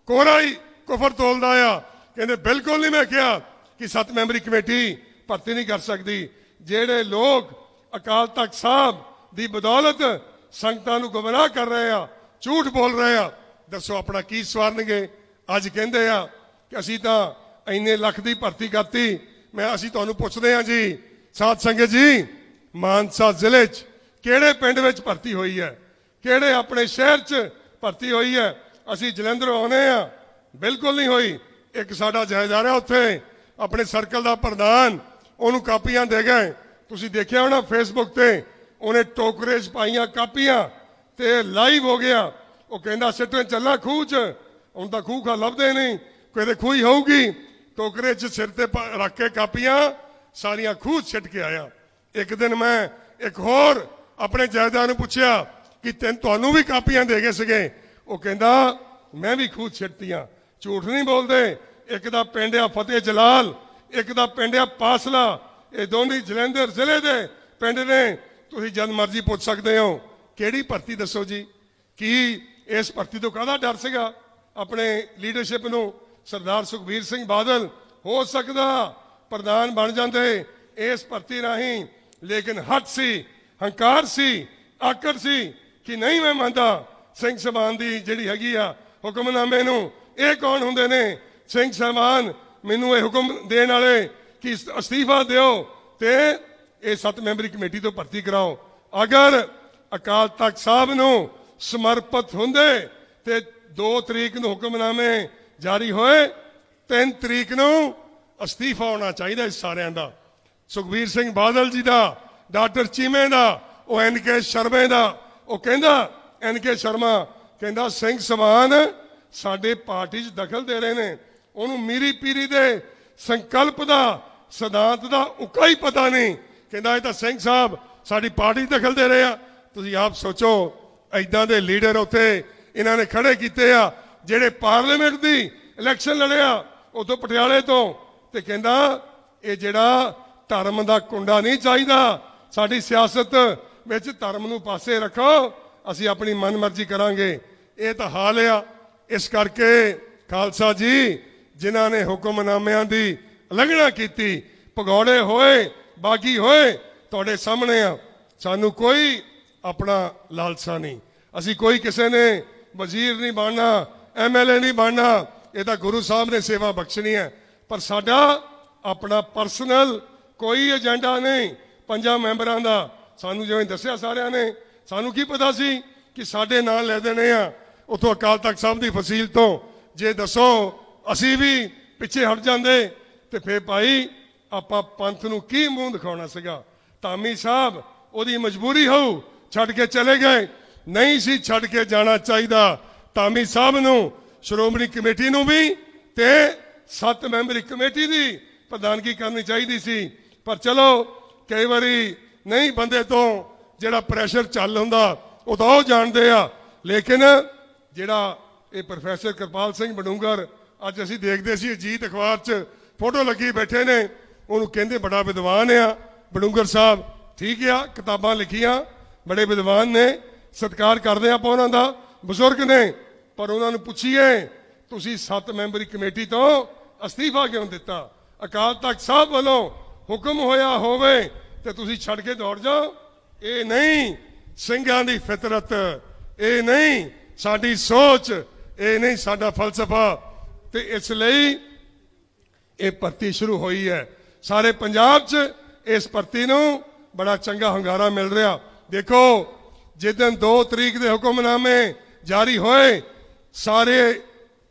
ਕੋਰਾ ਹੀ ਕੁਫਰ ਤੋਲਦਾ ਆ। ਕਹਿੰਦੇ ਬਿਲਕੁਲ ਨਹੀਂ ਮੈਂ ਕਿਹਾ ਕਿ ਸੱਤ ਮੈਂਬਰੀ ਕਮੇਟੀ ਭਰਤੀ ਨਹੀਂ ਕਰ ਸਕਦੀ। ਜਿਹੜੇ ਲੋਕ ਅਕਾਲ ਤਖਤ ਸਾਹਿਬ ਦੀ ਬਦੌਲਤ ਸੰਗਤਾਂ ਨੂੰ ਗਮਰਾਹ ਕਰ ਰਹੇ ਆ, ਝੂਠ ਬੋਲ ਰਹੇ ਆ ਦੱਸੋ ਆਪਣਾ ਕੀ ਸਵਾਰਨਗੇ? ਅੱਜ ਕਹਿੰਦੇ ਆ ਕਿ ਅਸੀਂ ਤਾਂ ਇੰਨੇ ਲੱਖ ਦੀ ਭਰਤੀ ਕਰਤੀ। ਮੈਂ ਅਸੀਂ ਤੁਹਾਨੂੰ ਪੁੱਛਦੇ ਆ ਜੀ, ਸਾਧ ਸੰਗਤ ਜੀ, ਮਾਨਸਾ ਜ਼ਿਲ੍ਹੇ 'ਚ ਕਿਹੜੇ ਪਿੰਡ ਵਿੱਚ ਭਰਤੀ ਹੋਈ ਹੈ? ਕਿਹੜੇ ਆਪਣੇ ਸ਼ਹਿਰ 'ਚ ਭਰਤੀ ਹੋਈ ਹੈ? ਅਸੀਂ ਜਲੰਧਰ ਆਉਨੇ ਆ ਬਿਲਕੁਲ ਨਹੀਂ ਹੋਈ। ਇੱਕ ਸਾਡਾ ਜਾਇਦਾਰ ਹੈ ਉੱਥੇ, ਆਪਣੇ ਸਰਕਲ ਦਾ ਪ੍ਰਧਾਨ, ਉਹਨੂੰ ਕਾਪੀਆਂ ਦੇ ਗਏ। ਤੁਸੀਂ ਦੇਖਿਆ ਹੋਣਾ ਫੇਸਬੁੱਕ ਤੇ, ਉਹਨੇ ਟੋਕਰੇਜ ਪਾਈਆਂ ਕਾਪੀਆਂ ਤੇ ਲਾਈਵ ਹੋ ਗਿਆ। ਉਹ ਕਹਿੰਦਾ ਸਿੱਟੇ ਚੱਲਾ ਖੂਹ 'ਚ। ਹੁਣ ਤਾਂ ਖੂਹ ਖਾ ਲੱਭਦੇ ਨਹੀਂ। ਕੋਈ ਖੂਹ ਹੀ ਹੋਊਗੀ? ਟੋਕਰੇ 'ਚ ਸਿਰ ਤੇ ਰੱਖ ਕੇ ਕਾਪੀਆਂ, ਸਾਰੀਆਂ ਖੂਹ 'ਚ ਕੇ ਆਇਆ। ਇੱਕ ਦਿਨ ਮੈਂ ਇੱਕ ਹੋਰ ਆਪਣੇ ਜਾਇਦਾਦ ਨੂੰ ਪੁੱਛਿਆ ਕਿ ਤੈਨੂੰ, ਤੁਹਾਨੂੰ ਵੀ ਕਾਪੀਆਂ ਦੇ ਗਏ ਸੀਗੇ? ਉਹ ਕਹਿੰਦਾ, ਮੈਂ ਵੀ ਖੂਹ 'ਚ ਝੂਠ ਨਹੀਂ ਬੋਲਦੇ। ਇੱਕ ਦਾ ਪਿੰਡ ਆ ਫਤਿਹ ਜਲਾਲ, ਇੱਕ ਦਾ ਪਿੰਡ ਆ ਪਾਸਲਾ। ਇਹ ਦੋਨੇ ਜਲੰਧਰ ਜ਼ਿਲ੍ਹੇ ਦੇ ਪਿੰਡ ਨੇ। ਤੁਸੀਂ ਜਦ ਮਰਜ਼ੀ ਪੁੱਛ ਸਕਦੇ ਹੋ। ਕਿਹੜੀ ਭਰਤੀ ਦੱਸੋ ਜੀ? ਕੀ ਇਸ ਭਰਤੀ ਤੋਂ ਕਾਹਦਾ ਡਰ ਸੀਗਾ? ਆਪਣੇ ਲੀਡਰਸ਼ਿਪ ਨੂੰ ਸਰਦਾਰ ਸੁਖਬੀਰ ਸਿੰਘ ਬਾਦਲ, ਹੋ ਸਕਦਾ ਪ੍ਰਧਾਨ ਬਣ ਜਾਂਦੇ ਇਸ ਭਰਤੀ ਰਾਹੀਂ, ਲੇਕਿਨ ਹੱਟ ਸੀ, ਹੰਕਾਰ ਸੀ, ਆਕੜ ਸੀ ਕਿ ਨਹੀਂ ਮੈਂ ਮੰਨਦਾ ਸਿੰਘ ਸਮਾਨ ਦੀ ਜਿਹੜੀ ਹੈਗੀ ਆ ਹੁਕਮਨਾਮੇ ਨੂੰ। ਇਹ ਕੌਣ ਹੁੰਦੇ ਨੇ? ਸਿੰਘ ਸਮਾਨ, ਮੈਨੂੰ ਇਹ ਹੁਕਮ ਦੇਣ ਵਾਲੇ ਕਿ ਅਸਤੀਫਾ ਦਿਓ ਤੇ ਇਹ ਸੱਤ ਮੈਂਬਰੀ ਕਮੇਟੀ ਤੋਂ ਭਰਤੀ ਕਰਾਓ। ਅਗਰ ਅਕਾਲ ਤਖਤ ਸਾਹਿਬ ਨੂੰ ਸਮਰਪਿਤ ਹੁੰਦੇ ਤੇ 2 ਤਰੀਕ ਨੂੰ ਹੁਕਮਨਾਮੇ ਜਾਰੀ ਹੋਏ 3 ਤਰੀਕ ਨੂੰ ਅਸਤੀਫਾ ਹੋਣਾ ਚਾਹੀਦਾ ਇਸ ਸਾਰਿਆਂ ਦਾ। ਸੁਖਬੀਰ ਸਿੰਘ ਬਾਦਲ ਜੀ ਦਾ, ਡਾਕਟਰ ਚੀਮੇ ਦਾ, ਉਹ ਐਨ ਕੇ ਸ਼ਰਮੇ ਦਾ, ਉਹ ਕਹਿੰਦਾ, ਐਨ ਕੇ ਸ਼ਰਮਾ ਕਹਿੰਦਾ, ਸਿੰਘ ਸਮਾਨ ਸਾਡੇ ਪਾਰਟੀ 'ਚ ਦਖਲ ਦੇ ਰਹੇ ਨੇ। ਉਹਨੂੰ ਮੀਰੀ ਪੀਰੀ ਦੇ ਸੰਕਲਪ ਦਾ, ਸਿਧਾਂਤ ਦਾ ਉਕਾ ਹੀ ਪਤਾ ਨਹੀਂ। ਕਹਿੰਦਾ, ਇਹ ਤਾਂ ਸਿੰਘ ਸਾਹਿਬ ਸਾਡੀ ਪਾਰਟੀ 'ਚ ਦਖਲ ਦੇ ਰਹੇ ਆ। ਤੁਸੀਂ ਆਪ ਸੋਚੋ ਐਦਾਂ ਦੇ ਲੀਡਰ ਉੱਥੇ ਇਹਨਾਂ ਨੇ ਖੜੇ ਕੀਤੇ ਆ, ਜਿਹੜੇ ਪਾਰਲੀਮੈਂਟ ਦੀ ਇਲੈਕਸ਼ਨ ਲੜਿਆ ਉਦੋਂ ਪਟਿਆਲੇ ਤੋਂ ਤੇ ਕਹਿੰਦਾ, ਇਹ ਜਿਹੜਾ ਧਰਮ ਦਾ ਕੁੰਡਾ ਨਹੀਂ ਚਾਹੀਦਾ, ਸਾਡੀ ਸਿਆਸਤ ਵਿੱਚ ਧਰਮ ਨੂੰ ਪਾਸੇ ਰੱਖੋ, ਅਸੀਂ ਆਪਣੀ ਮਨਮਰਜ਼ੀ ਕਰਾਂਗੇ। ਇਹ ਤਾਂ ਹਾਲ ਆ। ਇਸ ਕਰਕੇ ਖਾਲਸਾ ਜੀ, ਜਿਨ੍ਹਾਂ ਨੇ ਹੁਕਮਨਾਮਿਆਂ ਦੀ ਉਲੰਘਣਾ ਕੀਤੀ ਪਗੌੜੇ ਹੋਏ, ਬਾਗੀ ਹੋਏ, ਤੁਹਾਡੇ ਸਾਹਮਣੇ ਆ। ਸਾਨੂੰ ਕੋਈ ਆਪਣਾ ਲਾਲਸਾ ਨਹੀਂ। ਅਸੀਂ ਕੋਈ ਕਿਸੇ ਨੇ ਵਜ਼ੀਰ ਨਹੀਂ ਬਣਨਾ ਐਮਐਲਏ ਨਹੀਂ ਬਣਨਾ, ਇਹ ਤਾਂ ਗੁਰੂ ਸਾਹਿਬ ਨੇ ਸੇਵਾ ਬਖਸ਼ਣੀ ਹੈ। ਪਰ ਸਾਡਾ ਆਪਣਾ ਪਰਸਨਲ ਕੋਈ ਏਜੰਡਾ ਨਹੀਂ, ਪੰਜਾਂ ਮੈਂਬਰਾਂ ਦਾ। ਸਾਨੂੰ ਜਿਵੇਂ ਦੱਸਿਆ ਸਾਰਿਆਂ ਨੇ, ਸਾਨੂੰ ਕੀ ਪਤਾ ਸੀ ਕਿ ਸਾਡੇ ਨਾਂ ਲੈ ਦੇਣੇ ਆ। ਉਥੋਂ ਅਕਾਲ ਤਖਤ ਸਾਹਿਬ ਦੀ ਫਸੀਲ ਤੋਂ ਜੇ ਦੱਸੋ, ਅਸੀਂ ਵੀ ਪਿੱਛੇ ਹਟ ਜਾਂਦੇ। ਤੇ ਫੇਰ ਭਾਈ, ਆਪਾਂ ਪੰਥ ਨੂੰ ਕੀ ਮੂੰਹ ਦਿਖਾਉਣਾ ਸੀਗਾ? ਧਾਮੀ ਸਾਹਿਬ, ਉਹਦੀ ਮਜਬੂਰੀ ਹੋਊ ਛੱਡ ਕੇ ਚਲੇ ਗਏ। ਨਹੀਂ ਸੀ ਛੱਡ ਕੇ ਜਾਣਾ ਚਾਹੀਦਾ। ਧਾਮੀ ਸਾਹਿਬ ਨੂੰ, ਸ਼੍ਰੋਮਣੀ ਕਮੇਟੀ ਨੂੰ ਵੀ ਤੇ ਸੱਤ ਮੈਂਬਰੀ ਕਮੇਟੀ ਦੀ ਪ੍ਰਧਾਨਗੀ ਕਰਨੀ ਚਾਹੀਦੀ ਸੀ। ਪਰ ਚਲੋ, ਕਈ ਵਾਰੀ ਨਹੀਂ ਬੰਦੇ ਤੋਂ ਜਿਹੜਾ ਪ੍ਰੈਸ਼ਰ ਚੱਲ ਹੁੰਦਾ, ਉਹ ਤਾਂ ਉਹ ਜਾਣਦੇ ਆ। ਲੇਕਿਨ ਜਿਹੜਾ ਇਹ ਪ੍ਰੋਫੈਸਰ ਕਿਰਪਾਲ ਸਿੰਘ ਬਡੂੰਗਰ ਅੱਜ ਅਸੀਂ ਦੇਖਦੇ ਸੀ, ਅਜੀਤ ਅਖਬਾਰ 'ਚ ਫੋਟੋ ਲੱਗੀ ਬੈਠੇ ਨੇ। ਉਹਨੂੰ ਕਹਿੰਦੇ ਬੜਾ ਵਿਦਵਾਨ ਆ। ਬਡੂੰਗਰ ਸਾਹਿਬ, ਠੀਕ ਆ, ਕਿਤਾਬਾਂ ਲਿਖੀਆਂ। ਬੜੇ ਵਿਦਵਾਨ ਨੇ, ਸਤਿਕਾਰ ਕਰਦੇ ਆਪਾਂ ਉਹਨਾਂ ਦਾ, ਬਜ਼ੁਰਗ ਨੇ, ਪਰ ਉਹਨਾਂ ਨੂੰ ਪੁੱਛੀਏ, ਤੁਸੀਂ ਸੱਤ ਮੈਂਬਰੀ ਕਮੇਟੀ ਤੋਂ ਅਸਤੀਫਾ ਕਿਉਂ ਦਿੱਤਾ? ਅਕਾਲ ਤਖਤ ਸਾਹਿਬ ਵੱਲੋਂ ਹੁਕਮ ਹੋਇਆ ਹੋਵੇ ਤੇ ਤੁਸੀਂ ਛੱਡ ਕੇ ਦੌੜ ਜਾਓ। ਇਹ ਨਹੀਂ ਸਿੰਘਾਂ ਦੀ ਫਿਤਰਤ, ਇਹ ਨਹੀਂ ਸਾਡੀ ਸੋਚ, ਇਹ ਨਹੀਂ ਸਾਡਾ ਫਲਸਫਾ ਤੇ ਇਸ ਲਈ ਇਹ ਭਰਤੀ ਸ਼ੁਰੂ ਹੋਈ ਹੈ। ਸਾਰੇ ਪੰਜਾਬ 'ਚ ਇਸ ਭਰਤੀ ਨੂੰ ਬੜਾ ਚੰਗਾ ਹੰਗਾਰਾ ਮਿਲ ਰਿਹਾ। ਦੇਖੋ ਜਿੱਦਨ 2 ਤਰੀਕ ਦੇ ਹੁਕਮਨਾਮੇ ਜਾਰੀ ਹੋਏ, ਸਾਰੇ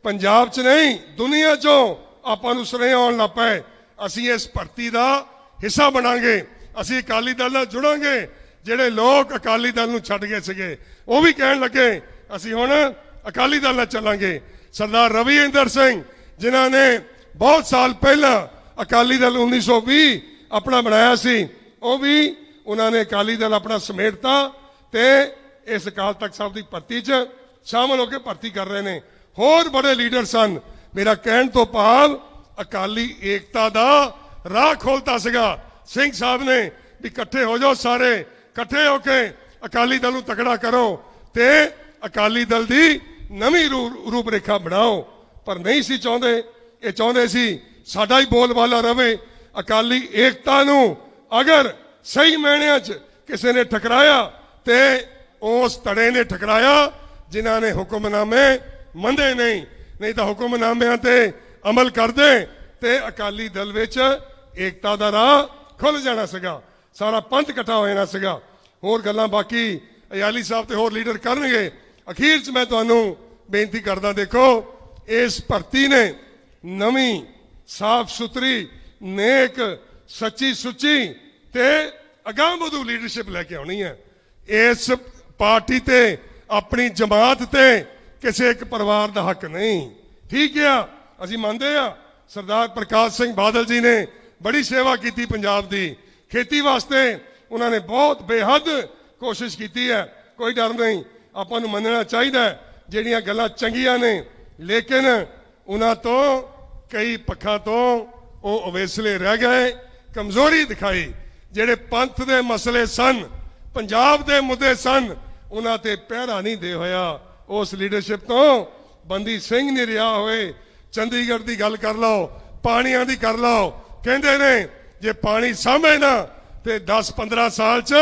ਪੰਜਾਬ 'ਚ ਨਹੀਂ, ਦੁਨੀਆ 'ਚੋਂ ਆਪਾਂ ਨੂੰ ਸੁਨੇਹੇ ਆਉਣ ਲੱਗ ਪਏ, ਅਸੀਂ ਇਸ ਭਰਤੀ ਦਾ ਹਿੱਸਾ ਬਣਾਂਗੇ, ਅਸੀਂ ਅਕਾਲੀ ਦਲ ਨਾਲ ਜੁੜਾਂਗੇ, ਜਿਹੜੇ ਲੋਕ ਅਕਾਲੀ ਦਲ ਨੂੰ ਛੱਡ ਗਏ ਸੀਗੇ, ਉਹ ਵੀ ਕਹਿਣ ਲੱਗੇ, ਅਸੀਂ ਹੁਣ ਅਕਾਲੀ ਦਲ ਨਾਲ ਚੱਲਾਂਗੇ। ਸਰਦਾਰ ਰਵੀ ਇੰਦਰ ਸਿੰਘ, ਜਿਨ੍ਹਾਂ ਨੇ ਬਹੁਤ ਸਾਲ ਪਹਿਲਾਂ ਅਕਾਲੀ ਦਲ 1920 ਆਪਣਾ ਬਣਾਇਆ ਸੀ, ਉਹ ਵੀ ਉਹਨਾਂ ਨੇ ਅਕਾਲੀ ਦਲ ਆਪਣਾ ਸਮੇਟਤਾ ਤੇ ਇਸ ਅਕਾਲ ਤਖਤ ਸਾਹਿਬ ਦੀ ਭਰਤੀ 'ਚ ਸ਼ਾਮਲ ਹੋ ਕੇ ਭਰਤੀ ਕਰ ਰਹੇ ਨੇ। ਹੋਰ ਬੜੇ ਲੀਡਰ ਸਨ। ਮੇਰਾ ਕਹਿਣ ਤੋਂ ਭਾਵ ਅਕਾਲੀ ਏਕਤਾ ਦਾ ਰਾਹ ਖੋਲਤਾ ਸੀਗਾ। ਸਿੰਘ ਸਾਹਿਬ ਨੇ ਵੀ ਇਕੱਠੇ ਹੋ ਜਾਓ ਸਾਰੇ, ਇਕੱਠੇ ਹੋ ਕੇ ਅਕਾਲੀ ਦਲ ਨੂੰ ਤਕੜਾ ਕਰੋ ਤੇ ਅਕਾਲੀ ਦਲ ਦੀ ਨਵੀਂ ਰੂ- ਰੂਪਰੇਖਾ ਬਣਾਓ। ਪਰ ਨਹੀਂ ਸੀ ਚਾਹੁੰਦੇ, ਇਹ ਚਾਹੁੰਦੇ ਸੀ ਸਾਡਾ ਹੀ ਬੋਲਬਾਲਾ ਰਵੇ। ਅਕਾਲੀ ਏਕਤਾ ਨੂੰ ਅਗਰ ਸਹੀ ਮਾਇਨਿਆਂ 'ਚ ਕਿਸੇ ਨੇ ਠਕਰਾਇਆ ਤੇ ਉਸ ਧੜੇ ਨੇ ਠਕਰਾਇਆ, ਜਿਨ੍ਹਾਂ ਨੇ ਹੁਕਮਨਾਮੇ ਮੰਦੇ ਨਹੀਂ ਨਹੀਂ ਤਾਂ ਹੁਕਮਨਾਮਿਆਂ ਤੇ ਅਮਲ ਕਰਦੇ ਤੇ ਅਕਾਲੀ ਦਲ ਵਿੱਚ ਏਕਤਾ ਦਾ ਰਾਹ ਖੁੱਲ ਜਾਣਾ ਸੀਗਾ, ਸਾਰਾ ਪੰਥ ਇਕੱਠਾ ਹੋ ਜਾਣਾ ਸੀਗਾ। ਹੋਰ ਗੱਲਾਂ ਬਾਕੀ, ਅਯਾਲੀ ਸਾਹਿਬ ਤੇ ਹੋਰ ਲੀਡਰ ਕਰਨਗੇ। ਅਖੀਰ 'ਚ ਮੈਂ ਤੁਹਾਨੂੰ ਬੇਨਤੀ ਕਰਦਾ, ਦੇਖੋ, ਇਸ ਭਰਤੀ ਨੇ ਨਵੀਂ ਸਾਫ਼ ਸੁਥਰੀ ਨੇਕ ਸੱਚੀ ਸੁੱਚੀ ਤੇ ਅਗਾਂਹ ਵਧੂ ਲੀਡਰਸ਼ਿਪ ਲੈ ਕੇ ਆਉਣੀ ਹੈ। ਇਸ ਪਾਰਟੀ ਤੇ, ਆਪਣੀ ਜਮਾਤ ਤੇ ਕਿਸੇ ਇੱਕ ਪਰਿਵਾਰ ਦਾ ਹੱਕ ਨਹੀਂ। ਠੀਕ ਆ, ਅਸੀਂ ਮੰਨਦੇ ਆ, ਸਰਦਾਰ ਪ੍ਰਕਾਸ਼ ਸਿੰਘ ਬਾਦਲ ਜੀ ਨੇ ਬੜੀ ਸੇਵਾ ਕੀਤੀ ਪੰਜਾਬ ਦੀ। ਖੇਤੀ ਵਾਸਤੇ ਉਹਨਾਂ ਨੇ ਬਹੁਤ ਬੇਹੱਦ ਕੋਸ਼ਿਸ਼ ਕੀਤੀ ਹੈ। ਕੋਈ ਡਰ ਨਹੀਂ, ਆਪਾਂ ਨੂੰ ਮੰਨਣਾ ਚਾਹੀਦਾ ਜਿਹੜੀਆਂ ਗੱਲਾਂ ਚੰਗੀਆਂ ਨੇ। ਲੇਕਿਨ ਉਹਨਾਂ ਤੋਂ ਕਈ ਪੱਖਾਂ ਤੋਂ ਉਹ ਅਵੇਸਲੇ ਰਹਿ ਗਏ, ਕਮਜ਼ੋਰੀ ਦਿਖਾਈ। ਜਿਹੜੇ ਪੰਥ ਦੇ ਮਸਲੇ ਸਨ, ਪੰਜਾਬ ਦੇ ਮੁੱਦੇ ਸਨ, ਉਹਨਾਂ ਤੇ ਪਹਿਰਾ ਨਹੀਂ ਦੇ ਹੋਇਆ। ਉਸ ਲੀਡਰਸ਼ਿਪ ਤੋਂ ਬੰਦੀ ਸਿੰਘ ਨਹੀਂ ਰਿਹਾ ਹੋਏ। ਚੰਡੀਗੜ੍ਹ ਦੀ ਗੱਲ ਕਰ ਲਓ, ਪਾਣੀਆਂ ਦੀ ਕਰ ਲਓ। ਕਹਿੰਦੇ ਨੇ, ਜੇ ਪਾਣੀ ਸਾਂਭੇ ਨਾ, ਤੇ 10-15 ਸਾਲ ਚ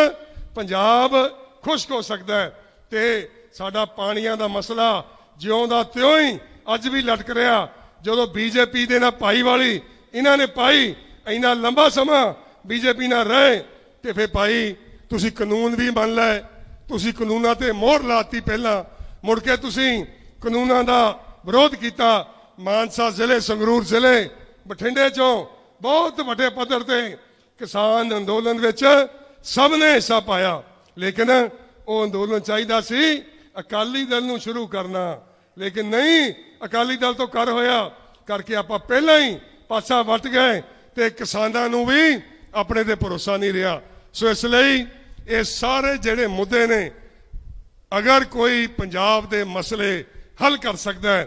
ਪੰਜਾਬ ਖੁਸ਼ਕ ਹੋ ਸਕਦਾ ਹੈ। ਤੇ ਸਾਡਾ ਪਾਣੀਆਂ ਦਾ ਮਸਲਾ ਜਿਉਂ ਦਾ ਤਿਉਂ ਹੀ ਅੱਜ ਵੀ ਲਟਕ ਰਿਹਾ। ਜਦੋਂ ਬੀਜੇਪੀ ਦੇ ਨਾਲ ਪਾਈ ਵਾਲੀ ਇਹਨਾਂ ਨੇ ਪਾਈ ਇੰਨਾ ਲੰਬਾ ਸਮਾਂ ਬੀਜੇਪੀ ਨਾਲ ਰਹੇ ਤੇ ਫੇ ਭਾਈ, ਤੁਸੀਂ ਕਾਨੂੰਨ ਵੀ ਮੰਨ ਲਏ, ਤੁਸੀਂ ਕਾਨੂੰਨਾਂ ਤੇ ਮੋਹਰ ਲਾਤੀ ਪਹਿਲਾਂ। ਮੁੜ ਕੇ ਤੁਸੀਂ ਕਾਨੂੰਨਾਂ ਦਾ ਵਿਰੋਧ ਕੀਤਾ, ਮਾਨਸਾ ਜ਼ਿਲ੍ਹੇ, ਸੰਗਰੂਰ ਜ਼ਿਲ੍ਹੇ, ਬਠਿੰਡੇ ਚੋਂ ਬਹੁਤ ਵੱਡੇ ਪੱਧਰ ਤੇ ਕਿਸਾਨ ਅੰਦੋਲਨ ਵਿੱਚ ਸਭ ਨੇ ਹਿੱਸਾ ਪਾਇਆ। ਲੇਕਿਨ ਉਹ ਅੰਦੋਲਨ ਚਾਹੀਦਾ ਸੀ, ਅਕਾਲੀ ਦਲ ਨੂੰ ਸ਼ੁਰੂ ਕਰਨਾ। ਲੇਕਿਨ ਨਹੀਂ, ਅਕਾਲੀ ਦਲ ਤੋਂ ਕਰ ਹੋਇਆ, ਕਰਕੇ ਆਪਾਂ ਪਹਿਲਾਂ ਹੀ ਪਾਸਾ ਵੱਟ ਗਏ ਤੇ ਕਿਸਾਨਾਂ ਨੂੰ ਵੀ ਆਪਣੇ ਤੇ ਭਰੋਸਾ ਨਹੀਂ ਰਿਹਾ। ਸੋ ਇਸ ਲਈ ਇਹ ਸਾਰੇ ਜਿਹੜੇ ਮੁੱਦੇ ਨੇ, ਅਗਰ ਕੋਈ ਪੰਜਾਬ ਦੇ ਮਸਲੇ ਹੱਲ ਕਰ ਸਕਦਾ ਹੈ,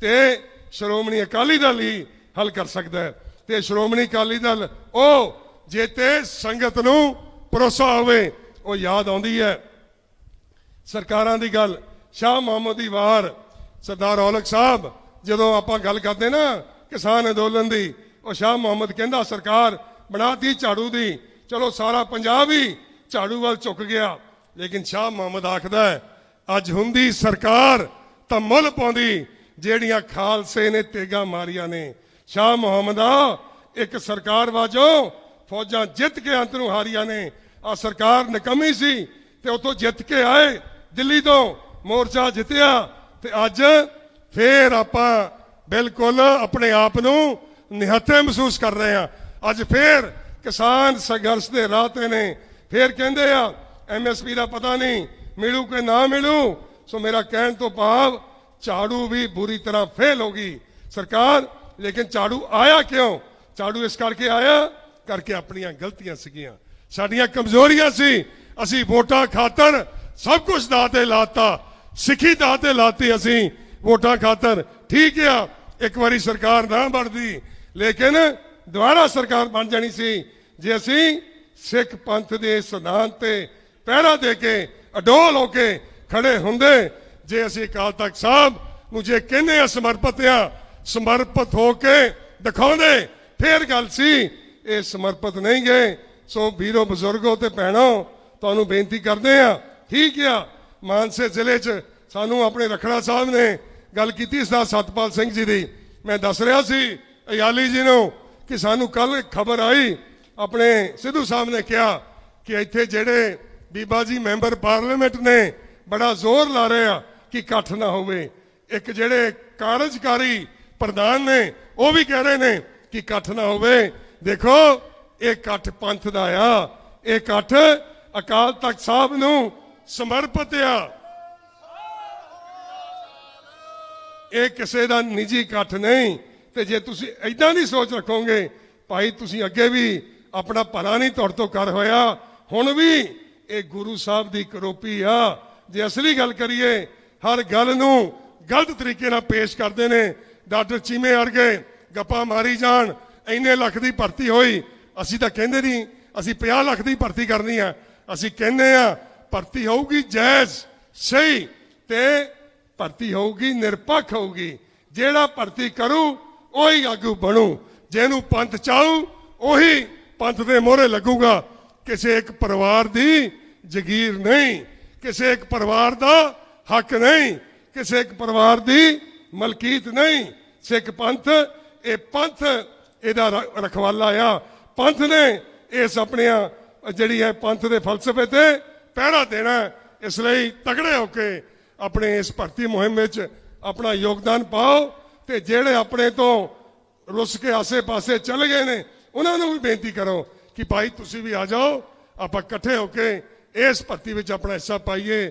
ਤੇ ਸ਼੍ਰੋਮਣੀ ਅਕਾਲੀ ਦਲ ਹੀ ਹੱਲ ਕਰ ਸਕਦਾ ਹੈ। ਤੇ ਸ਼੍ਰੋਮਣੀ ਅਕਾਲੀ ਦਲ, ਉਹ ਜੇ ਤੇ ਸੰਗਤ ਨੂੰ ਭਰੋਸਾ ਹੋਵੇ, ਉਹ ਯਾਦ ਆਉਂਦੀ ਹੈ। ਸਰਕਾਰਾਂ ਦੀ ਗੱਲ, ਸ਼ਾਹ ਮੁਹੰਮਦ ਦੀ ਵਾਰ, ਸਰਦਾਰ ਔਲਖ ਸਾਹਿਬ, ਜਦੋਂ ਆਪਾਂ ਗੱਲ ਕਰਦੇ ਨਾ ਕਿਸਾਨ ਅੰਦੋਲਨ ਦੀ, ਉਹ ਸ਼ਾਹ ਮੁਹੰਮਦ ਕਹਿੰਦਾ, ਸਰਕਾਰ ਬਣਾਤੀ ਝਾੜੂ ਦੀ। ਚਲੋ ਸਾਰਾ ਪੰਜਾਬ ਹੀ ਝਾੜੂ ਵੱਲ ਝੁਕ ਗਿਆ। ਲੇਕਿਨ ਸ਼ਾਹ ਮੁਹੰਮਦ ਆਖਦਾ ਹੈ, ਅੱਜ ਹੁੰਦੀ ਸਰਕਾਰ ਤਾਂ ਮੁੱਲ ਪਾਉਂਦੀ, ਜਿਹੜੀਆਂ ਖਾਲਸੇ ਨੇ ਤੇਗਾ ਮਾਰੀਆਂ ਨੇ। ਸ਼ਾਹ ਮੁਹੰਮਦਾ ਇੱਕ ਸਰਕਾਰ ਵਾਜੋਂ, ਫੌਜਾਂ ਜਿੱਤ ਕੇ ਅੰਤ ਨੂੰ ਹਾਰੀਆਂ ਨੇ। ਆ ਸਰਕਾਰ ਨਕਮੀ ਸੀ ਤੇ ਉਤੋਂ ਜਿੱਤ ਕੇ ਆਏ, ਦਿੱਲੀ ਤੋਂ ਮੋਰਚਾ ਜਿੱਤਿਆ ਤੇ ਅੱਜ ਫੇਰ ਆਪਾਂ ਬਿਲਕੁਲ ਆਪਣੇ ਆਪ ਨੂੰ ਨਿਹੱਥੇ ਮਹਿਸੂਸ ਕਰ ਰਹੇ ਹਾਂ। ਅੱਜ ਫੇਰ ਕਿਸਾਨ ਸੰਘਰਸ਼ ਦੇ ਰਾਹ ਤੇ ਨੇ। ਫੇਰ ਕਹਿੰਦੇ ਆ ਐਮਐਸਪੀ ਦਾ ਪਤਾ ਨਹੀਂ, ਮਿਲੂ ਕਿ ਨਾ ਮਿਲੂ? ਸੋ ਮੇਰਾ ਕਹਿਣ ਤੋਂ ਭਾਵ, ਝਾੜੂ ਵੀ ਬੁਰੀ ਤਰ੍ਹਾਂ ਫੇਲ ਹੋ ਗਈ। ਸਰਕਾਰ, ਲੇਕਿਨ ਝਾੜੂ ਆਇਆ ਕਿਉਂ? ਝਾੜੂ ਇਸ ਕਰਕੇ ਆਇਆ, ਕਰਕੇ ਆਪਣੀਆਂ ਗਲਤੀਆਂ ਸੀਗੀਆਂ। ਸਾਡੀਆਂ ਕਮਜ਼ੋਰੀਆਂ ਸੀ, ਅਸੀਂ ਵੋਟਾਂ ਖਾਤਰ ਸਭ ਕੁਝ ਦਾਅ ਤੇ ਲਾਤਾ, ਸਿੱਖੀ ਦਾਅ ਤੇ ਲਾਤੀ ਅਸੀਂ ਵੋਟਾਂ ਖਾਤਰ। ਠੀਕ ਆ, ਇੱਕ ਵਾਰੀ ਸਰਕਾਰ ਨਾ ਬਣਦੀ, ਲੇਕਿਨ ਦੁਬਾਰਾ ਸਰਕਾਰ ਬਣ ਜਾਣੀ ਸੀ, ਜੇ ਅਸੀਂ ਸਿੱਖ ਪੰਥ ਦੇ ਸਿਧਾਂਤ ਤੇ ਪਹਿਰਾ ਦੇ ਕੇ ਅਡੋਲ ਹੋ ਕੇ ਖੜੇ ਹੁੰਦੇ, ਜੇ ਅਸੀਂ ਅਕਾਲ ਤਖਤ ਸਾਹਿਬ ਨੂੰ ਜੇ ਕਹਿੰਦੇ ਆ ਸਮਰਪਿਤ ਆ, ਸਮਰਪਿਤ ਹੋ ਕੇ ਦਿਖਾਉਂਦੇ, ਫੇਰ ਗੱਲ ਸੀ, ਇਹ ਸਮਰਪਿਤ ਨਹੀਂ ਗਏ। ਸੋ ਵੀਰੋ ਬਜ਼ੁਰਗੋ ਤੇ ਭੈਣੋ, ਤੁਹਾਨੂੰ ਬੇਨਤੀ ਕਰਦੇ ਆ ਠੀਕ ਆ, ਮਾਨਸੇ ਜ਼ਿਲ੍ਹੇ 'ਚ ਸਾਨੂੰ ਆਪਣੇ ਰਖੜਾ ਸਾਹਿਬ ਨੇ ਗੱਲ ਕੀਤੀ ਸਦਾ ਸਤਪਾਲ ਸਿੰਘ ਜੀ ਦੀ। ਮੈਂ ਦੱਸ ਰਿਹਾ ਸੀ, ਅਯਾਲੀ ਜੀ ਨੂੰ ਕਿ ਸਾਨੂੰ ਕੱਲ ਖਬਰ ਆਈ, ਆਪਣੇ ਸਿੱਧੂ ਸਾਹਿਬ ਨੇ ਕਿਹਾ ਕਿ ਇੱਥੇ ਜਿਹੜੇ ਬੀਬਾ ਜੀ ਮੈਂਬਰ ਪਾਰਲੀਮੈਂਟ ਨੇ ਬੜਾ ਜ਼ੋਰ ਲਾ ਰਹੇ ਆ ਕਿ ਇਕੱਠ ਨਾ ਹੋਵੇ। ਇੱਕ ਜਿਹੜੇ ਕਾਰਜਕਾਰੀ ਪ੍ਰਧਾਨ ਨੇ, ਉਹ ਵੀ ਕਹਿ ਰਹੇ ਨੇ ਕਿ ਇਕੱਠ ਨਾ ਹੋਵੇ। ਦੇਖੋ, ਇਹ ਇਕੱਠ ਪੰਥ ਦਾ ਆ। ਇਹ ਇਕੱਠ ਅਕਾਲ ਤਖਤ ਸਾਹਿਬ ਨੂੰ ਸਮਰਪਿਤ ਆ। ਇਹ ਕਿਸੇ ਦਾ ਨਿੱਜੀ ਇਕੱਠ ਨਹੀਂ। ਤੇ ਜੇ ਤੁਸੀਂ ਐਦਾਂ ਦੀ ਸੋਚ ਰੱਖੋਗੇ, ਭਾਈ ਤੁਸੀਂ ਅੱਗੇ ਵੀ ਆਪਣਾ ਭਲਾ ਨਹੀਂ ਤੁਹਾਡੇ ਤੋਂ ਕਰ ਹੋਇਆ, ਹੁਣ ਵੀ ਇਹ ਗੁਰੂ ਸਾਹਿਬ ਦੀ ਕਰੋਪੀ ਆ। ਜੇ ਅਸਲੀ ਗੱਲ ਕਰੀਏ, ਹਰ ਗੱਲ ਨੂੰ ਗਲਤ ਤਰੀਕੇ ਨਾਲ ਪੇਸ਼ ਕਰਦੇ ਨੇ। ਡਾਕਟਰ ਚੀਮੇ ਵਰਗੇ ਗੱਪਾਂ ਮਾਰੀ ਜਾਣ, ਇੰਨੇ ਲੱਖ ਦੀ ਭਰਤੀ ਹੋਈ, ਅਸੀਂ ਤਾਂ ਕਹਿੰਦੇ ਨਹੀਂ, ਅਸੀਂ 50 ਲੱਖ ਦੀ ਭਰਤੀ ਕਰਨੀ ਆ। ਅਸੀਂ ਕਹਿੰਦੇ ਆ, ਭਰਤੀ ਹੋਊਗੀ ਜਾਇਜ਼, ਸਹੀ ਤੇ ਭਰਤੀ ਹੋਊਗੀ, ਨਿਰਪੱਖ ਹੋਊਗੀ। ਜਿਹੜਾ ਭਰਤੀ ਕਰੂ ਉਹੀ ਆਗੂ ਬਣੂ, ਜਿਹਨੂੰ ਪੰਥ ਚਾਹੂ, ਉਹੀ ਪੰਥ ਦੇ ਮੋਹਰੇ ਲੱਗੂਗਾ। ਕਿਸੇ ਇੱਕ ਪਰਿਵਾਰ ਦੀ ਜ਼ਗੀਰ ਨਹੀਂ, ਕਿਸੇ ਇੱਕ ਪਰਿਵਾਰ ਦਾ ਹੱਕ ਨਹੀਂ, ਕਿਸੇ ਇੱਕ ਪਰਿਵਾਰ ਦੀ ਮਲਕੀਤ ਨਹੀਂ। ਸਿੱਖ ਪੰਥ, ਇਹ ਪੰਥ ਇਹਦਾ ਰਖਵਾਲਾ ਆ। ਪੰਥ ਨੇ ਇਸ ਆਪਣੀਆਂ, ਜਿਹੜੀ ਹੈ ਪੰਥ ਦੇ ਫਲਸਫੇ ਤੇ ਪਹਿਰਾ ਦੇਣਾ ਇਸ ਲਈ ਤਗੜੇ ਹੋ ਕੇ ਆਪਣੇ ਇਸ ਭਰਤੀ ਮੁਹਿੰਮ ਵਿੱਚ ਆਪਣਾ ਯੋਗਦਾਨ ਪਾਓ। ਤੇ ਜਿਹੜੇ ਆਪਣੇ ਤੋਂ ਰੁੱਸ ਕੇ ਆਸੇ-ਪਾਸੇ ਚਲੇ ਗਏ ਨੇ, ਉਹਨਾਂ ਨੂੰ ਵੀ ਬੇਨਤੀ ਕਰੋ ਕਿ ਭਾਈ ਤੁਸੀਂ ਵੀ ਆ ਜਾਓ, ਆਪਾਂ ਇਕੱਠੇ ਹੋ ਕੇ ਇਸ ਭਰਤੀ ਵਿੱਚ ਆਪਣਾ ਹਿੱਸਾ ਪਾਈਏ।